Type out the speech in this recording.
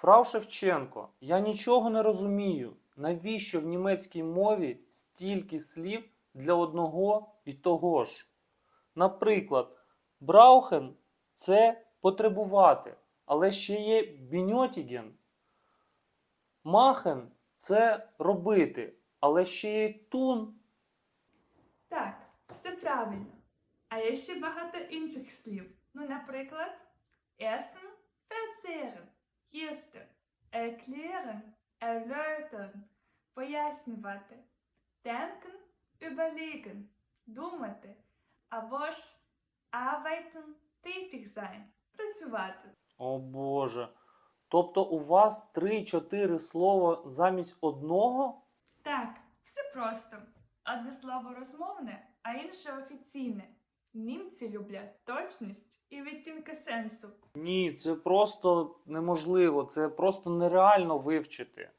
Фрау Шевченко, я нічого не розумію. Навіщо в німецькій мові стільки слів для одного і того ж? Наприклад, браухен це потребувати, але ще є біньотіген. Махен це робити, але ще є тун. Так, все правильно. А є ще багато інших слів. Ну, наприклад, їсти, erklären, erläutern, пояснювати, denken, überlegen, думати, або ж arbeiten, tätig sein, працювати. О Боже. Тобто у вас 3-4 слова замість одного? Так, все просто. Одне слово розмовне, а інше офіційне. Німці люблять точність і відтінки сенсу. Ні, це просто неможливо, це просто нереально вивчити.